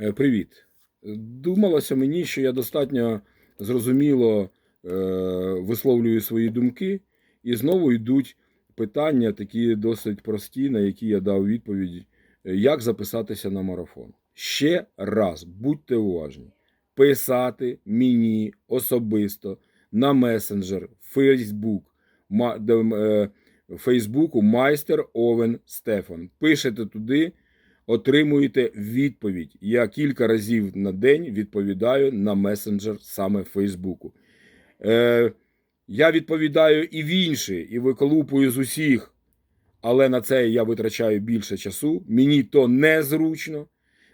Е, Привіт. Думалося мені, що я достатньо зрозуміло е, висловлюю свої думки, і знову йдуть питання, такі досить прості, на які я дав відповідь, е, як записатися на марафон. Ще раз, будьте уважні, писати мені особисто на месенджер, Фейсбук, Фейсбуку майстер Овен Стефан. Пишете туди отримуєте відповідь. Я кілька разів на день відповідаю на месенджер саме Фейсбуку. Е, я відповідаю і в інші, і виколупую з усіх, але на це я витрачаю більше часу. Мені то незручно.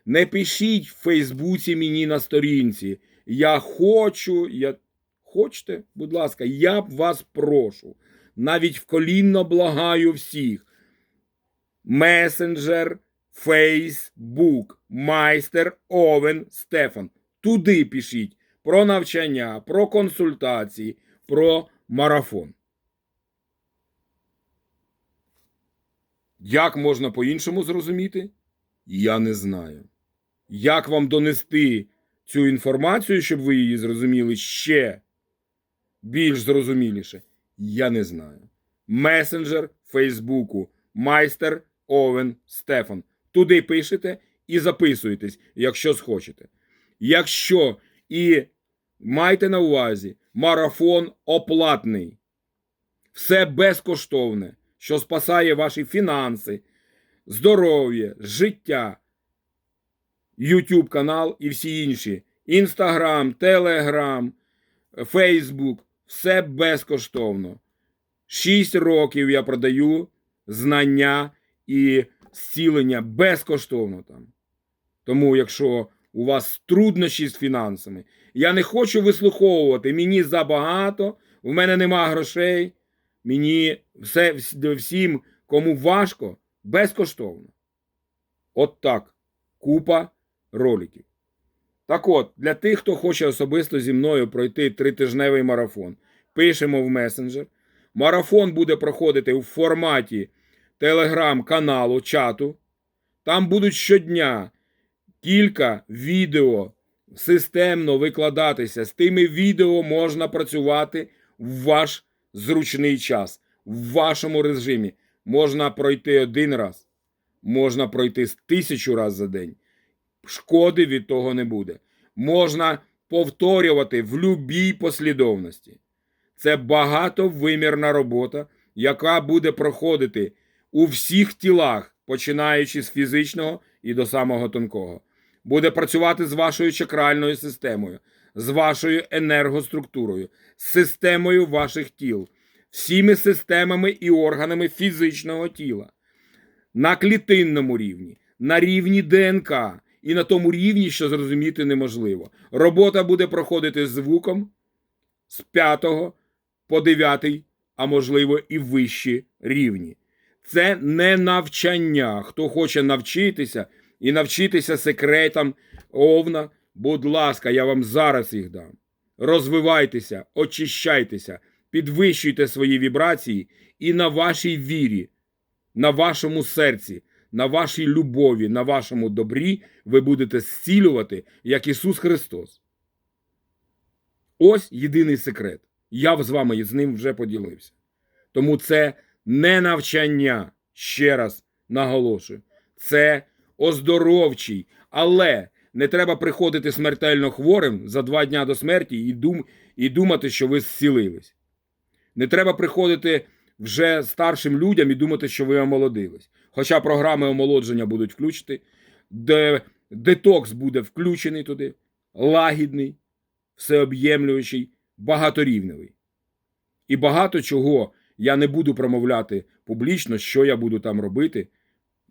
Не пишіть в Фейсбуці мені на сторінці. Я хочу, я... хочете, будь ласка, я б вас прошу. Навіть вколінно благаю всіх. Месенджер, Фейсбук, майстер Овен Стефан. Туди пишіть про навчання, про консультації, про марафон. Як можна по-іншому зрозуміти? Я не знаю. Як вам донести цю інформацію, щоб ви її зрозуміли ще більш зрозуміліше? Я не знаю. Месенджер Фейсбуку, майстер Овен Стефан. Туди пишете і записуєтесь, якщо схочете. Якщо і майте на увазі, марафон оплатний, все безкоштовне, що спасає ваші фінанси, здоров'я, життя, YouTube канал і всі інші. Інстаграм, Телеграм, Фейсбук, все безкоштовно. Шість років я продаю знання і зцілення безкоштовно там. Тому, якщо у вас труднощі з фінансами, я не хочу вислуховувати, мені забагато, в мене нема грошей, мені все, всім, кому важко, безкоштовно. От так. Купа роликів. Так от, для тих, хто хоче особисто зі мною пройти тритижневий марафон, пишемо в месенджер. Марафон буде проходити в форматі телеграм-каналу, чату. Там будуть щодня кілька відео системно викладатися. З тими відео можна працювати в ваш зручний час, в вашому режимі. Можна пройти один раз, можна пройти тисячу раз за день. Шкоди від того не буде. Можна повторювати в любій послідовності. Це багатовимірна робота, яка буде проходити у всіх тілах, починаючи з фізичного і до самого тонкого. Буде працювати з вашою чакральною системою, з вашою енергоструктурою, з системою ваших тіл, всіми системами і органами фізичного тіла, на клітинному рівні, на рівні ДНК і на тому рівні, що зрозуміти неможливо. Робота буде проходити звуком з 5 по 9, а можливо і вищі рівні. Це не навчання. Хто хоче навчитися і навчитися секретам овна, будь ласка, я вам зараз їх дам. Розвивайтеся, очищайтеся, підвищуйте свої вібрації і на вашій вірі, на вашому серці, на вашій любові, на вашому добрі ви будете зцілювати, як Ісус Христос. Ось єдиний секрет. Я з вами з ним вже поділився. Тому це не навчання, ще раз наголошую, це оздоровчий, але не треба приходити смертельно хворим за два дня до смерті і, дум, і думати, що ви зцілились. Не треба приходити вже старшим людям і думати, що ви омолодились. Хоча програми омолодження будуть включити, де детокс буде включений туди, лагідний, всеоб'ємлюючий, багаторівневий. І багато чого я не буду промовляти публічно, що я буду там робити,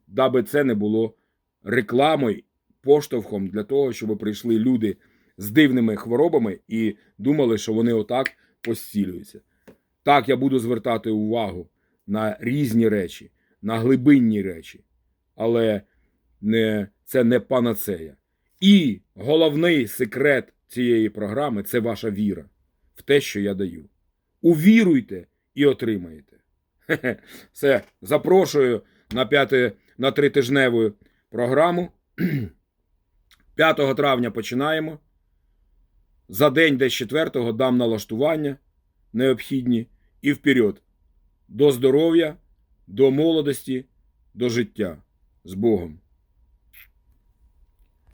даби це не було рекламою, поштовхом для того, щоб прийшли люди з дивними хворобами і думали, що вони отак постілюються. Так, я буду звертати увагу на різні речі, на глибинні речі, але не, це не панацея. І головний секрет цієї програми це ваша віра в те, що я даю. Увіруйте і отримаєте. Хе-хе. Все, запрошую на п'яти, на тритижневу програму. 5 травня починаємо. За день десь 4 дам налаштування необхідні і вперед. До здоров'я, до молодості, до життя. З Богом.